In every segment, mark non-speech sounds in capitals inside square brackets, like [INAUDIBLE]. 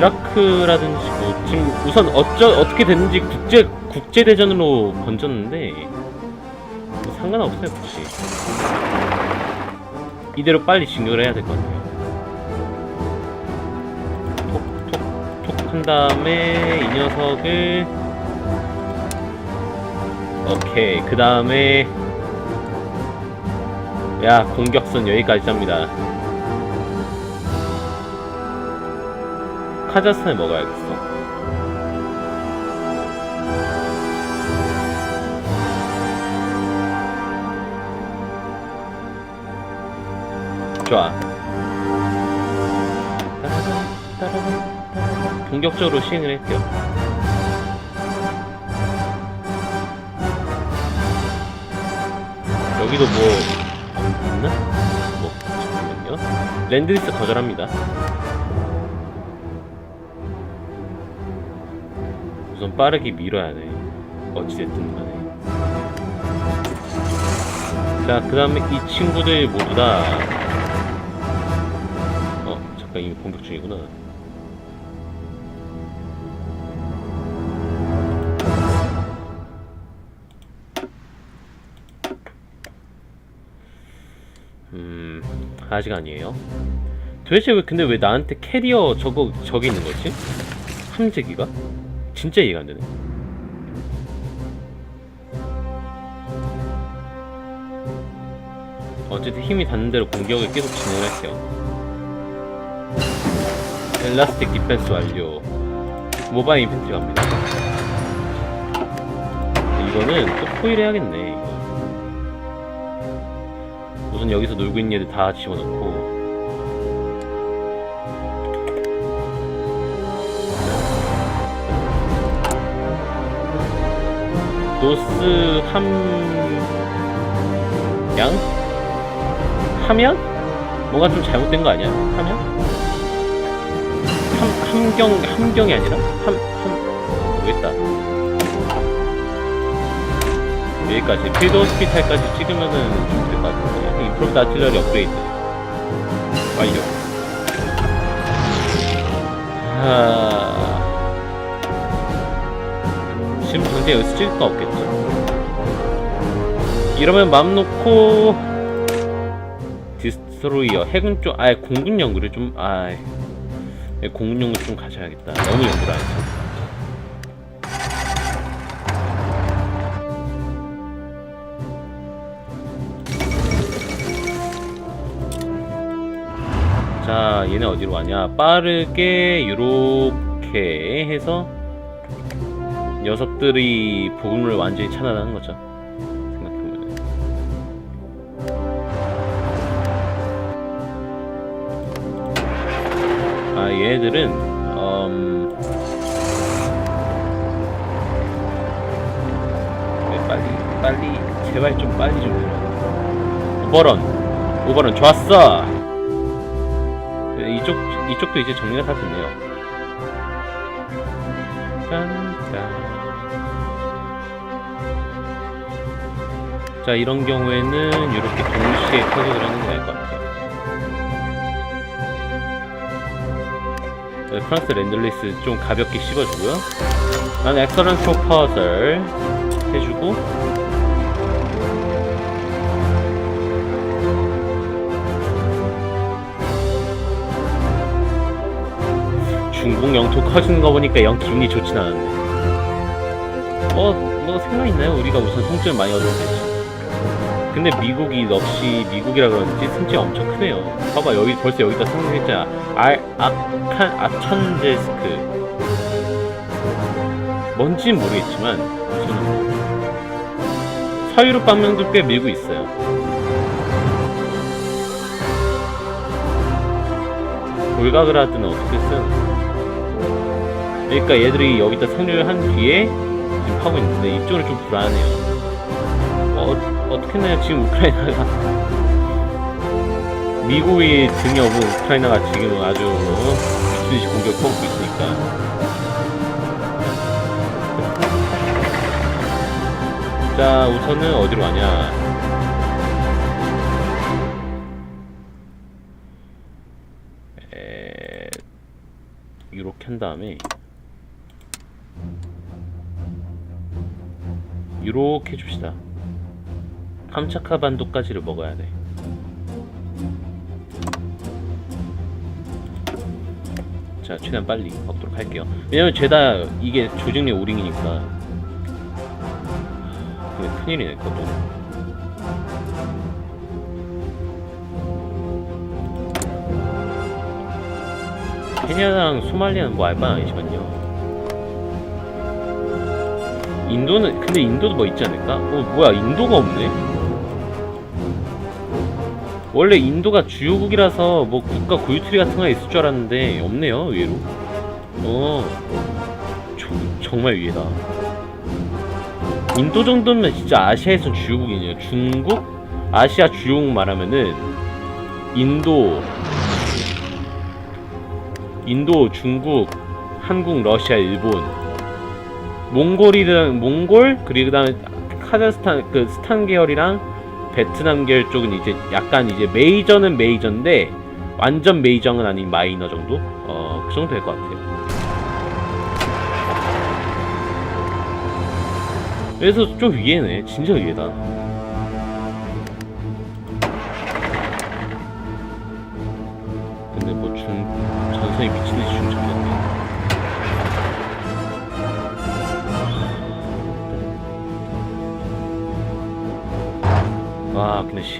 이라크라든지 뭐 지금 우선 어쩌 어떻게 됐는지 국제 국제 대전으로 번졌는데 뭐 상관없어요 굳이 이대로 빨리 진격을 해야 될 것 같아요. 톡톡톡 한 다음에 이 녀석을 오케이 그 다음에 야 공격선 여기까지 잡니다. 카자흐스탄에 먹어야겠어. 좋아. 본격적으로 시행을 할게요. 여기도 뭐 있나? 뭐 잠깐만요. 랜드리스 거절합니다. 우선 빠르게 밀어야 돼. 어찌됐든 간에. 자, 그 다음에 이 친구들 모두 다. 어, 잠깐 이미 공격 중이구나. 음, 아직 아니에요. 도대체 왜, 근데 왜 나한테 캐리어 저거, 저기 있는 거지? 함재기가? 진짜 이해가 안 되네. 어쨌든 힘이 닿는 대로 공격을 계속 진행할게요. 엘라스틱 디펜스 완료. 모바일 인펜트리 갑니다. 이거는 또 포일 해야겠네. 이거. 우선 여기서 놀고 있는 애들 다 집어넣고. 노스 함양? 함양? 뭔가 좀 잘못된 거 아니야? 함양? 함, 함경, 함경이 아니라? 함, 함, 모르겠다. 여기까지. 필드 호스피탈까지 찍으면은 좀될것 같은데. 임프로브 아틀러리 업그레이드. 완료. 하... 지금 당장 여기서 찍을 거 없겠죠? 이러면 맘 놓고 디스트로이어 해군 쪽 아예 공군 연구를 좀 아이 예, 공군 연구 좀 가셔야겠다. 너무 연구를 안 했어. 자 얘네 어디로 가냐? 빠르게 요렇게 해서 녀석들이 복음을 완전히 차단하는 거죠. 생각해보면. 아, 얘네들은, 음, 네, 빨리, 빨리, 제발 좀 빨리 좀 해라. 오버런. 오버런, 좋았어! 네, 이쪽, 이쪽도 이제 정리가 다 됐네요. 짠짠. 자 이런 경우에는 이렇게 동시에 타격을 하는 게 나을 것 같아요. 네, 프랑스 랜들리스 좀 가볍게 씹어주고요. 난 엑서런 프로퍼설 해주고 영토 커지는 거 보니까 영 기분이 좋진 않은데. 어, 뭐 생각 있나요? 우리가 우선 성적을 많이 되지. 근데 미국이 역시 미국이라 그런지 승지 엄청 크네요. 봐봐 여기 벌써 여기다 성공했잖아. 알 아칸 아천제스크. 뭔진 모르겠지만 우선 서유럽 방면도 꽤 밀고 있어요. 볼가그라드는 어떻게 써요? 그러니까 얘들이 여기다 상륙을 한 뒤에 지금 하고 있는데 이쪽은 좀 불안해요. 어, 어떻게 했나요? 지금 우크라이나가 [LAUGHS] 미국이 오고 우크라이나가 지금 아주 미친 듯이 공격을 퍼붓고 있으니까 자 우선은 어디로 가냐 에... 이렇게 한 다음에 이렇게 줍시다. 캄차카 반도까지를 먹어야 돼. 자, 최대한 빨리 먹도록 할게요. 왜냐면 죄다 이게 조직력 오링이니까. 큰일이네, 그것도. 케냐랑 소말리아는 뭐 알바 아니지만요. 인도는 근데 인도도 뭐 있지 않을까? 어 뭐야 인도가 없네. 원래 인도가 주요국이라서 뭐 국가 고유트리 같은 거 있을 줄 알았는데 없네요 의외로. 어 조- 정말 위에다. 인도 정도면 진짜 아시아에선 주요국이네요. 중국 아시아 주요국 말하면은 인도 인도, 중국, 한국, 러시아, 일본, 몽골이랑 몽골 그리고 그다음에 카자흐스탄 그 스탄 계열이랑 베트남 계열 쪽은 이제 약간 이제 메이저는 메이저인데 완전 메이저는 아닌 마이너 정도 어 그 정도 될 것 같아요. 그래서 좀 위에네 진짜 위에다.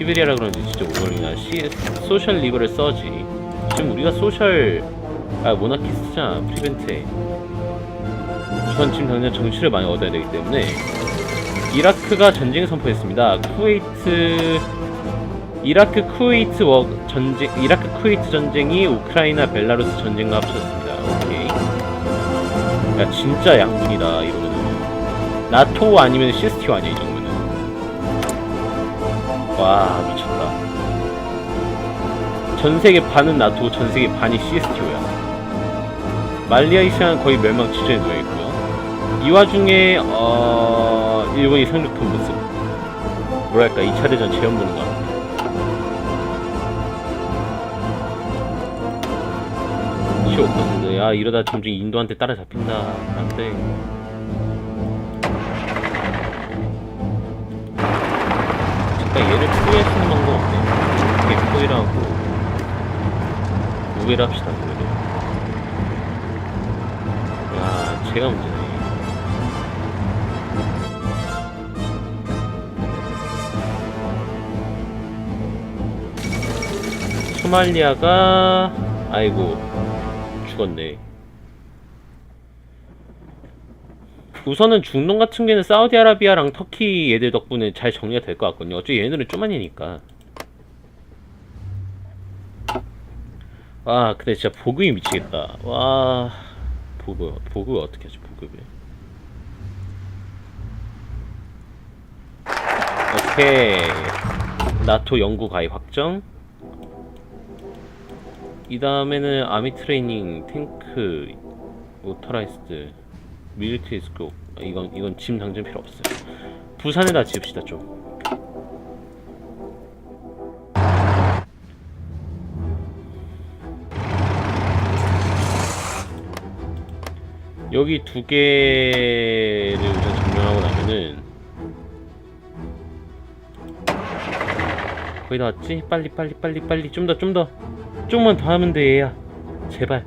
시베리아라 그런지 진짜 오버링이야 시, 소셜 리버를 써지. 지금 우리가 소셜 아 모나키스트잖아 프리벤트에. 우선 지금 당장 정치를 많이 얻어야 되기 때문에. 이라크가 전쟁을 선포했습니다. 쿠웨이트 이라크 쿠웨이트 워 전쟁 이라크 쿠웨이트 전쟁이 우크라이나 벨라루스 전쟁과 합쳤습니다. 오케이. 야 진짜 양분이다 이러면은. 나토 아니면 시스티오 아니야 이 정도면 와 미쳤다. 전세계 반은 나토 전세계 반이 CSTO야. 말리아시아는 거의 멸망 직전에 놓여있고요. 이 와중에 어... 일본이 상륙한 모습. 뭐랄까 2차 대전 재현 보는 것 같아 시 없었는데 야 이러다 점점 인도한테 따라잡힌다 안돼 잠깐 얘를 수 있는 방법 없네. 이렇게 포위를 하고 우회를 합시다. 우회를. 야, 제가 문제네. 소말리아가 아이고 죽었네. 우선은 중동 같은 경우에는 사우디아라비아랑 터키 얘들 덕분에 잘 정리가 될 것 같거든요. 어차피 얘네들은 쪼만이니까. 아, 근데 진짜 보급이 미치겠다. 와, 보급, 보급 어떻게 하지, 보급을. 오케이. 나토 연구 가입 확정. 이 다음에는 아미 트레이닝, 탱크, 오토라이스드. 밀리트리 스코 이건 이건 짐 당장 필요 없어요. 부산에다 지읍시다 좀. 여기 두 개를 우선 점령하고 나면은 거의 다 왔지? 빨리 빨리 빨리 빨리 좀 더 좀더 좀만 더 하면 돼 얘야 제발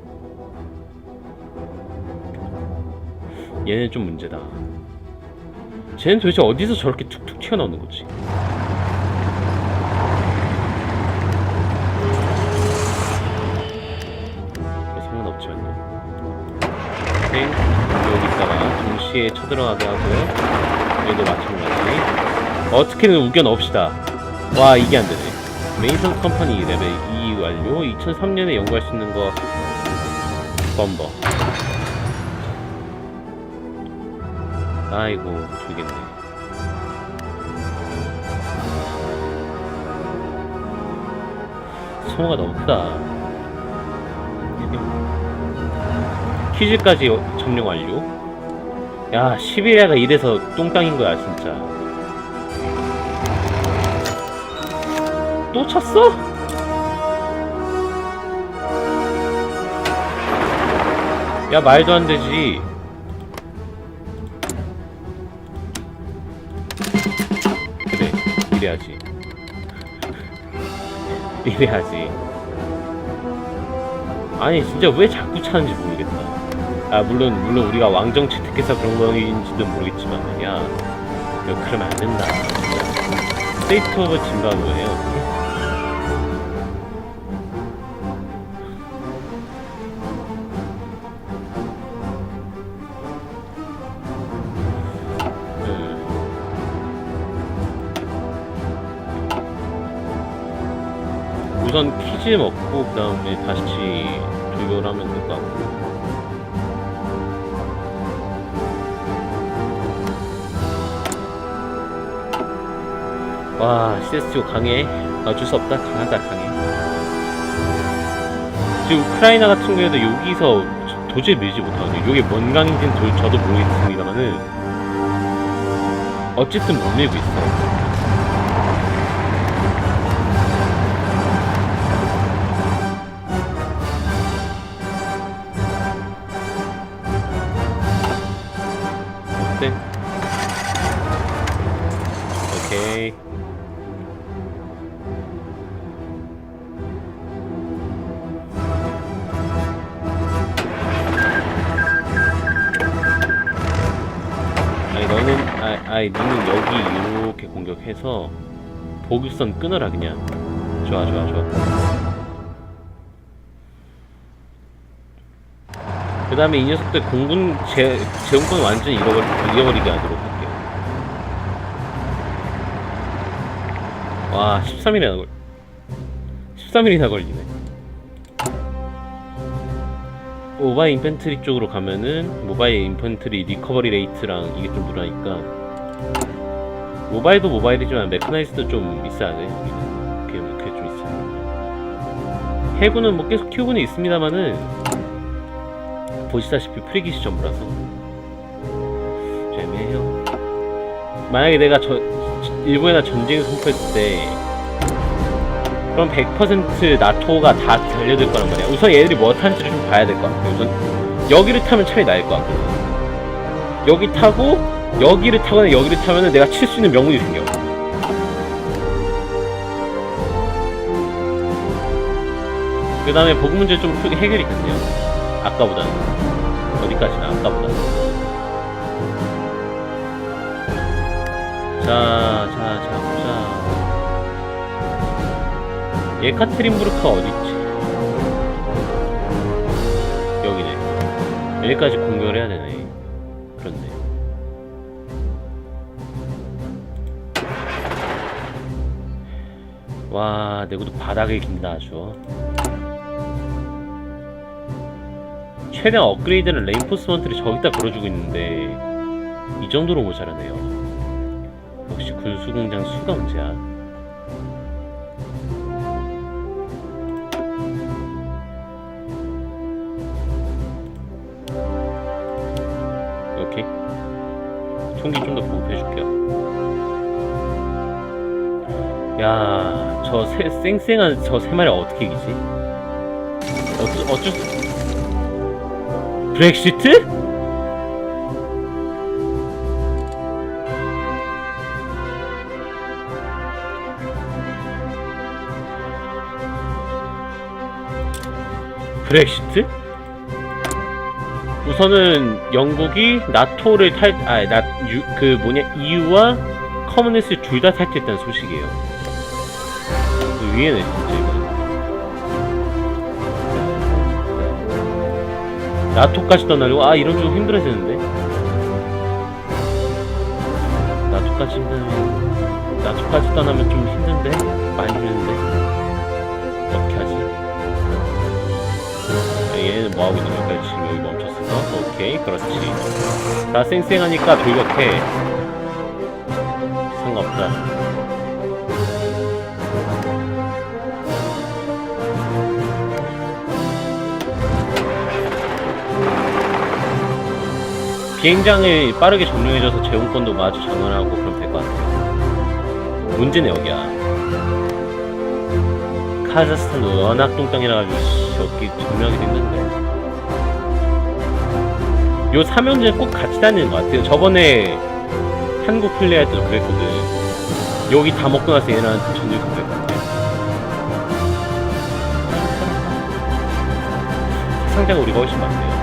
얘는 좀 문제다. 쟤는 도대체 어디서 저렇게 툭툭 튀어나오는 거지? 뭐 상관없지만요. 오케이. 여기다가 동시에 쳐들어가게 하고요. 얘도 마찬가지. 어떻게든 우겨 넣읍시다. 와, 이게 안 되네. 메이선 컴퍼니 레벨 2 완료. 2003년에 연구할 수 있는 거 범버. 아이고 죽겠네 소모가 너무 크다 퀴즈까지 점령 완료 야 시베리아가 이래서 똥땅인 거야 진짜 또 쳤어? 야 말도 안 되지. 이래야지. 아니 진짜 왜 자꾸 차는지 모르겠다. 아 물론 물론 우리가 왕정 채택해서 그런 거인지도 모르겠지만 말이야. 그러면 안 된다. 스테이트 오브 짐바브웨요. 우선 퀴즈 먹고 그 다음에 다시 조교를 하면 될 것 같고. 와 CSGO 강해. 어쩔 수 없다. 강하다 강해. 지금 우크라이나 같은 경우에도 여기서 저- 도저히 밀지 못하거든요. 이게 뭔 강인지는 도- 저도 모르겠습니다만은 어쨌든 못 밀고 있어 어 아, 아니 너는 여기 이렇게 공격해서 보급선 끊어라 그냥. 좋아 좋아 좋아. 그 다음에 이 녀석들 공군 제, 제공권 완전히 잃어버리, 잃어버리게 하도록 할게요. 와 13일이나 걸 13일이나 걸리네. 모바일 인펜트리 쪽으로 가면은 모바일 인펜트리 리커버리 레이트랑 이게 좀 늘어나니까 모바일도 모바일이지만 메카나이즈도 좀 있어야 돼 그게, 그게 좀 있어요 해군은 뭐 계속 키우고는 있습니다만은 보시다시피 프리기시 전부라서 좀 애매해요 만약에 내가 저 일본에다 전쟁 선포했을 때 그럼 100% 나토가 다 달려들 거란 말이야. 우선 얘들이 뭐 타는지를 좀 봐야 될 것 같아. 우선 여기를 타면 차라리 나을 것 같거든. 여기 타고 여기를 타거나 여기를 타면은 내가 칠 수 있는 명분이 생겨. 그 다음에 보급 문제 좀 크게 해결이 됐네요. 아까보다는. 어디까지나 아까보다. 자, 자, 자, 보자. 예카테린부르크가 어딨지? 여기네. 여기까지 공격을 해야 되네. 와, 내구도 바닥에 긴다, 아주. 최대한 업그레이드는 레인포스먼트를 저기다 걸어주고 있는데, 이 정도로 모자라네요. 역시 군수공장 수가 문제야. 총기 좀 더 보급해줄게요. 야, 저 세, 쌩쌩한 저 세 마리 어떻게 이기지? 어쩌, 수... 브렉시트? 브렉시트? 우선은 영국이 나토를 탈, 아, 나, 유, 그 뭐냐, EU와 커뮤니스트 둘 다 탈퇴했다는 소식이에요. 그 위에는 진짜 이거. 나토까지 떠나려고, 아, 이런 좀 힘들어지는데? 나토까지 힘들면, 나토까지 떠나면 좀 힘든데? 많이 힘든데? 어떻게 하지? 야, 얘는 뭐하고 있는 걸까? 지금 여기 멈췄어? 오케이, 그렇지. 다 쌩쌩하니까 돌격해. 상관없다. 비행장을 빠르게 점령해줘서 제공권도 마주 장관하고 그럼 될 것 같아요. 문제는 여기야. 카자흐스탄도 워낙 똥땅이라 가지고 씨, 여기 점령하기 힘든데. 요 3연전 꼭 같이 다니는 것 같아요. 저번에 한국 플레이할 때도 그랬거든. 여기 다 먹고 나서 얘네한테 그랬거든. 상자가 우리가 훨씬 많네요.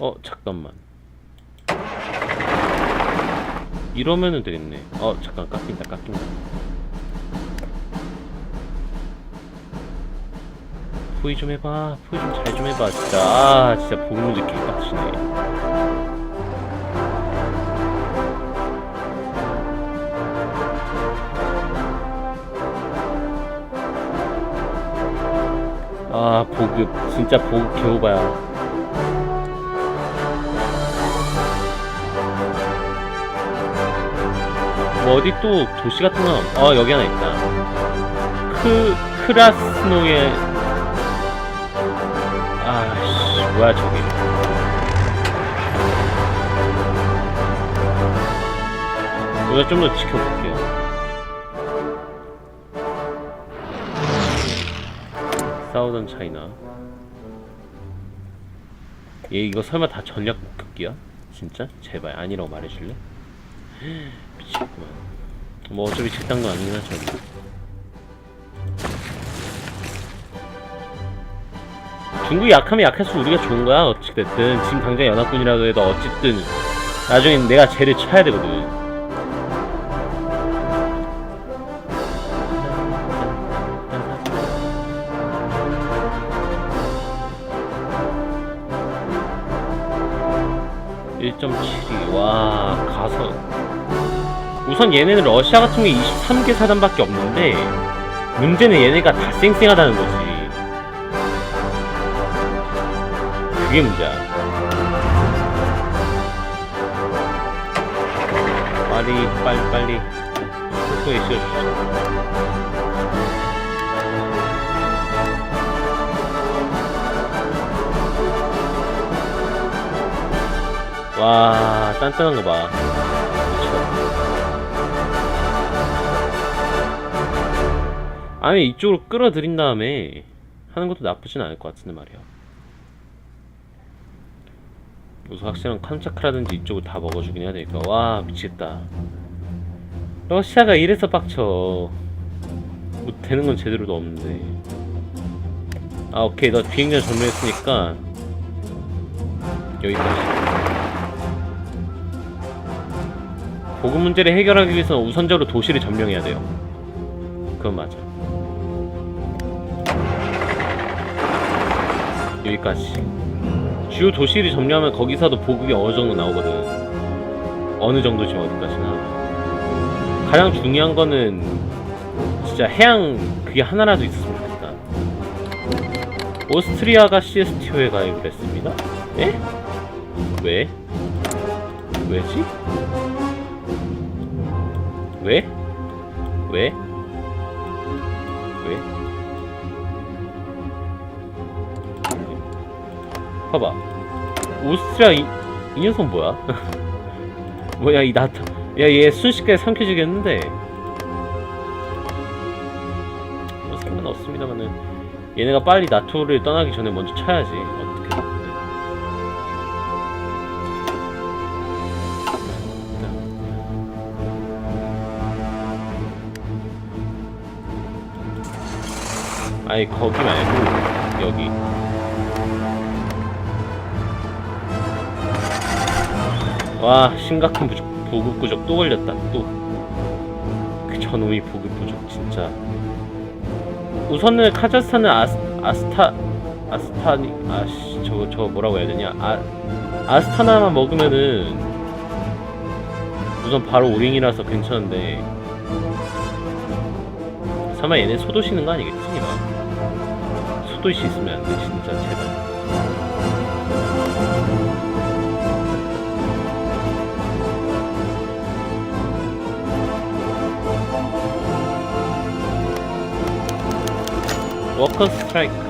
어, 잠깐만. 이러면은 되겠네. 어, 잠깐, 깎인다, 깎인다. 포이 좀 해봐. 포이 좀 잘 좀 해봐. 진짜. 아, 진짜 보는 문제 개빡치네. 아, 보급. 진짜 보급 개오바야. 뭐 어디 또 도시 같은 거, 어, 여기 하나 있다. 크, 크라스노의 아씨 뭐야 저기 우리가 좀 더 지켜볼게요 사우던 차이나 얘 이거 설마 다 전략 목격기야? 진짜? 제발 아니라고 말해줄래? 미치겠구만. 뭐 어차피 직당도 아니긴 하죠. 중국이 약하면 약할수록 우리가 좋은 거야 어찌됐든. 지금 당장 연합군이라도 해도 어쨌든. 나중엔 내가 쟤를 쳐야 되거든. (1.72) 와 가서 우선 얘네는 러시아 같은 게 23개 사단밖에 없는데 문제는 얘네가 다 쌩쌩하다는 거지 그게 문제야. 빨리, 빨리, 빨리. 속도에 실어주시죠. 와, 단단한 거 봐. 미쳐. 아니, 이쪽으로 끌어들인 다음에 하는 것도 나쁘진 않을 것 같은데 말이야. 우선 확실한 칸차크라든지 이쪽을 다 먹어주긴 해야 되니까. 와 미치겠다. 러시아가 이래서 빡쳐. 뭐 되는 건 제대로도 없는데. 아 오케이. 너 비행장 점령했으니까 여기까지. 보급 문제를 해결하기 위해서는 우선적으로 도시를 점령해야 돼요. 그건 맞아 여기까지 주요 도시를 점령하면 거기서도 보급이 어느 정도 나오거든. 어느 정도지 어디까지나. 가장 중요한 거는 진짜 해양 그게 하나라도 있었으면 좋겠다. 오스트리아가 CSTO에 가입을 했습니다. 에? 왜? 왜지? 왜? 왜? 왜? 봐봐. 오스트리아 이, 이 녀석 뭐야? [LAUGHS] 뭐야 이 나타. 야얘 순식간에 삼켜지겠는데. 뭐 상관 없습니다만은 얘네가 빨리 나토를 떠나기 전에 먼저 쳐야지. 어떻게 아니 거기 말고 여기 와 심각한 부족, 보급 부족 또 걸렸다 또 그 저놈이 보급 부족 진짜. 우선은 카자흐스탄은 아스, 아스타 아스타니 아씨 저거 저거 뭐라고 해야 되냐? 아 아스타나만 먹으면은 우선 바로 오링이라서 괜찮은데. 설마 얘네 소도시는 거 아니겠지 이만 소도시 있으면 안 돼 진짜 제발 워커 스트라이크